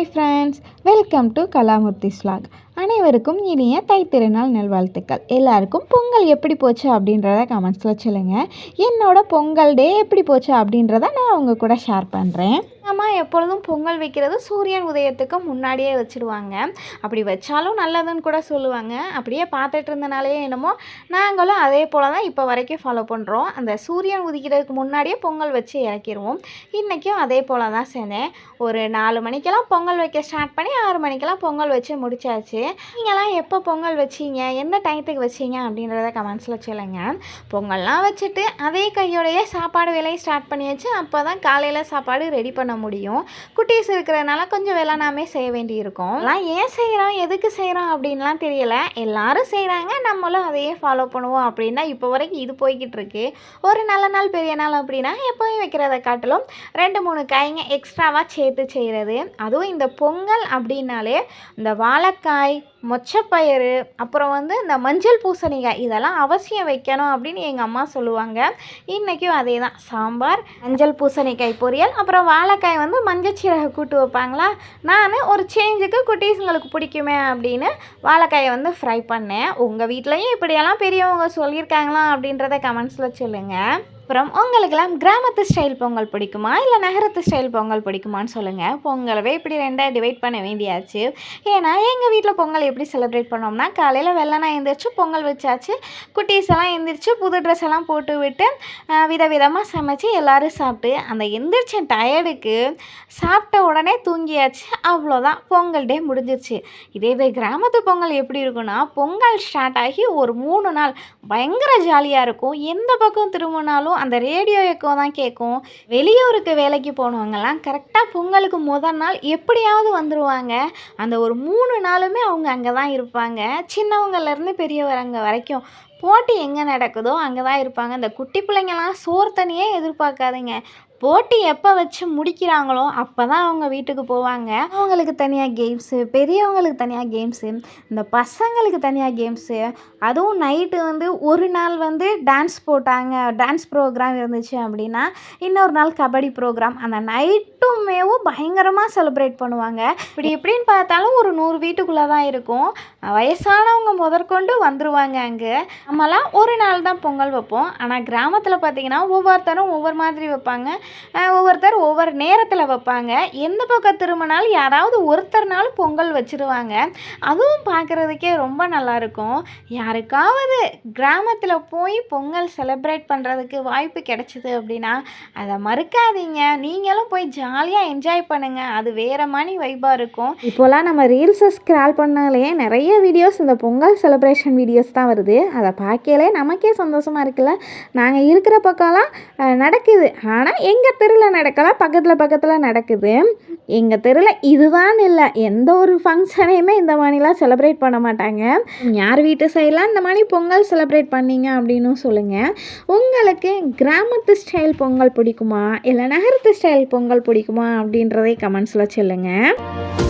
Hi friends welcome to Kalamurthy slack அனைவருக்கும் இனிய தைத்திருநாள் நல்வாழ்த்துக்கள். எல்லாருக்கும் பொங்கல் எப்படி போச்சு அப்படின்றத கமெண்ட்ஸில் சொல்லுங்கள் என்னோட பொங்கல் டே எப்படி போச்சு அப்படின்றத நான் அவங்க கூட ஷேர் பண்ணுறேன் அம்மா எப்பொழுதும் பொங்கல் வைக்கிறது சூரியன் உதயத்துக்கு முன்னாடியே வச்சுடுவாங்க. அப்படி வச்சாலும் நல்லதுன்னு கூட சொல்லுவாங்க. அப்படியே பார்த்துட்டு இருந்தனாலே என்னமோ நாங்களும் அதே போல் தான் இப்போ வரைக்கும் ஃபாலோ பண்ணுறோம் அந்த சூரியன் உதிக்கிறதுக்கு முன்னாடியே பொங்கல் வச்சு இறக்கிடுவோம் இன்றைக்கும் அதே போல் தான் செஞ்சேன் ஒரு நாலு மணிக்கெல்லாம் பொங்கல் வைக்க ஸ்டார்ட் பண்ணி ஆறு மணிக்கெல்லாம் பொங்கல் வச்சு முடிச்சாச்சு. நீங்களாம் எப்போ பொங்கல் வச்சிங்க? எந்த டயத்துக்கு வச்சிங்க? அப்படின்றத கமெண்ட்ஸில் சொல்லுங்கள் பொங்கல்லாம் வச்சுட்டு அதே கையோடையே சாப்பாடு வேலையை ஸ்டார்ட் பண்ணியாச்சு. அப்போ தான் காலையில் சாப்பாடு ரெடி பண்ண முடியும். குட்டீஸ் இருக்கிறதுனால கொஞ்சம் வேலை நாமே செய்ய வேண்டியிருக்கும். நான் ஏன் செய்கிறோம் எதுக்கு செய்கிறோம் அப்படின்லாம் தெரியல. எல்லாரும் செய்கிறாங்க நம்மளும் அதையே ஃபாலோ பண்ணுவோம் அப்படின்னா இப்போ வரைக்கும் இது போய்கிட்டு இருக்கு. ஒரு நல்ல நாள் பெரிய நாள் அப்படின்னா எப்போயும் வைக்கிறத காட்டிலும் ரெண்டு மூணு காய்ங்க எக்ஸ்ட்ராவாக சேர்த்து செய்கிறது அதுவும் இந்த பொங்கல் அப்படின்னாலே இந்த வாழைக்காய் மொச்சப்பயிறு அப்புறம் வந்து இந்த மஞ்சள் பூசணிக்காய் இதெல்லாம் அவசியம் வைக்கணும் அப்படின்னு எங்கள் அம்மா சொல்லுவாங்க. இன்றைக்கும் அதே தான் சாம்பார் மஞ்சள் பூசணிக்காய் பொரியல் அப்புறம் வாழைக்காய் வந்து மஞ்சள் சீரக கூட்டு வைப்பாங்களா? நான் ஒரு சேஞ்சுக்கு குட்டீஸுங்களுக்கு பிடிக்குமே அப்படின்னு வாழைக்காயை வந்து ஃப்ரை பண்ணேன். உங்கள் வீட்லேயும் இப்படியெல்லாம் பெரியவங்க சொல்லியிருக்காங்களா அப்படின்றத கமெண்ட்ஸில் சொல்லுங்கள் அப்புறம் உங்களுக்கெல்லாம் கிராமத்து ஸ்டைல் பொங்கல் பிடிக்குமா? இல்லை நகரத்து ஸ்டைல் பொங்கல் பிடிக்குமான்னு சொல்லுங்கள் பொங்கலவே இப்படி ரெண்டாக டிவைட் பண்ண வேண்டியாச்சு. ஏன்னா எங்கள் வீட்டில் பொங்கல் எப்படி செலிப்ரேட் பண்ணோம்னா காலையில் வெள்ளனா எழுந்திரிச்சு பொங்கல் வச்சாச்சு. குட்டீஸ் எல்லாம் எழுந்திரிச்சு புது ட்ரெஸ் எல்லாம் போட்டு விட்டு விதவிதமாக சமைச்சு எல்லோரும் சாப்பிட்டு அந்த எந்திரிச்ச டயர்டுக்கு சாப்பிட்ட உடனே தூங்கியாச்சு. அவ்வளோதான் பொங்கல் டே முடிஞ்சிருச்சு. இதே இது கிராமத்து பொங்கல் எப்படி இருக்குன்னா பொங்கல் ஸ்டார்ட் ஆகி ஒரு மூணு நாள். பயங்கர ஜாலியாக இருக்கும். எந்த பக்கம் திரும்பினாலும் அந்த ரேடியோ எக்கோ தான் கேட்கும் வெளியூருக்கு வேலைக்கு போனவங்கலாம் கரெக்டாக பொங்கலுக்கு முதல் நாள் எப்படியாவது வந்துடுவாங்க அந்த ஒரு மூணு நாளுமே அவங்க அங்கே தான் இருப்பாங்க சின்னவங்கலேருந்து பெரியவரங்க வரைக்கும். போட்டி எங்கே நடக்குதோ அங்கே தான் இருப்பாங்க. இந்த குட்டி பிள்ளைங்கள்லாம் சோறு தண்ணியே எதிர்பார்க்காதுங்க. போட்டி எப்போ வச்சு முடிக்கிறாங்களோ அப்போ தான் அவங்க வீட்டுக்கு போவாங்க. அவங்களுக்கு தனியாக கேம்ஸு பெரியவங்களுக்கு தனியாக கேம்ஸு இந்த பசங்களுக்கு தனியாக கேம்ஸு அதுவும் நைட்டு வந்து ஒரு நாள் வந்து டான்ஸ் போட்டாங்க. டான்ஸ் ப்ரோக்ராம் இருந்துச்சு அப்படின்னா இன்னொரு நாள் கபடி ப்ரோக்ராம் அந்த நைட்டுமேவும் பயங்கரமாக செலிப்ரேட் பண்ணுவாங்க. இப்படி எப்படின்னு பார்த்தாலும் ஒரு நூறு வீட்டுக்குள்ளே தான் இருக்கும். வயசானவங்க முதற்கொண்டு வந்துடுவாங்க அங்கே. நம்மலாம் ஒரு நாள் தான் பொங்கல் வைப்போம். ஆனால் கிராமத்தில் பார்த்திங்கன்னா ஒவ்வொருத்தரும் ஒவ்வொரு மாதிரி வைப்பாங்க. ஒவ்வொருத்தர் ஒவ்வொரு நேரத்தில் வைப்பாங்க. எந்த பக்கம் திரும்பினாலும் யாராவது ஒருத்தர்னாலும் பொங்கல் வச்சுருவாங்க. அதுவும் பார்க்குறதுக்கே ரொம்ப நல்லாயிருக்கும். யாருக்காவது கிராமத்தில் போய் பொங்கல் செலிப்ரேட் பண்ணுறதுக்கு வாய்ப்பு கிடைச்சிது அப்படின்னா அதை மறுக்காதீங்க. நீங்களும் போய் ஜாலியாக என்ஜாய் பண்ணுங்கள் அது வேறு மாதிரி வைப்பாக இருக்கும். இப்போலாம் நம்ம ரீல்ஸை ஸ்க்ரால் பண்ணாலே நிறைய வீடியோஸ் இந்த பொங்கல் செலிப்ரேஷன் வீடியோஸ் தான் வருது. அதை பார்க்கலே நமக்கே சந்தோஷமாக இருக்குல்ல? நாங்கள் இருக்கிற பக்கம்லாம் நடக்குது. ஆனால் எங்கள் தெருவில் நடக்கலாம் பக்கத்தில் பக்கத்தில் நடக்குது. எங்கள் தெருவில் இதுதான் இல்லை. எந்த ஒரு ஃபங்க்ஷனையுமே இந்த மாதிரிலாம் செலிப்ரேட் பண்ண மாட்டாங்க. யார் வீட்டு சைடெலாம் இந்த மாதிரி பொங்கல் செலிப்ரேட் பண்ணீங்க அப்படின்னு சொல்லுங்கள் உங்களுக்கு கிராமத்து ஸ்டைல் பொங்கல் பிடிக்குமா? இல்லை நகரத்து ஸ்டைல் பொங்கல் பிடிக்குமா? அப்படின்றதே கமெண்ட்ஸில் சொல்லுங்கள்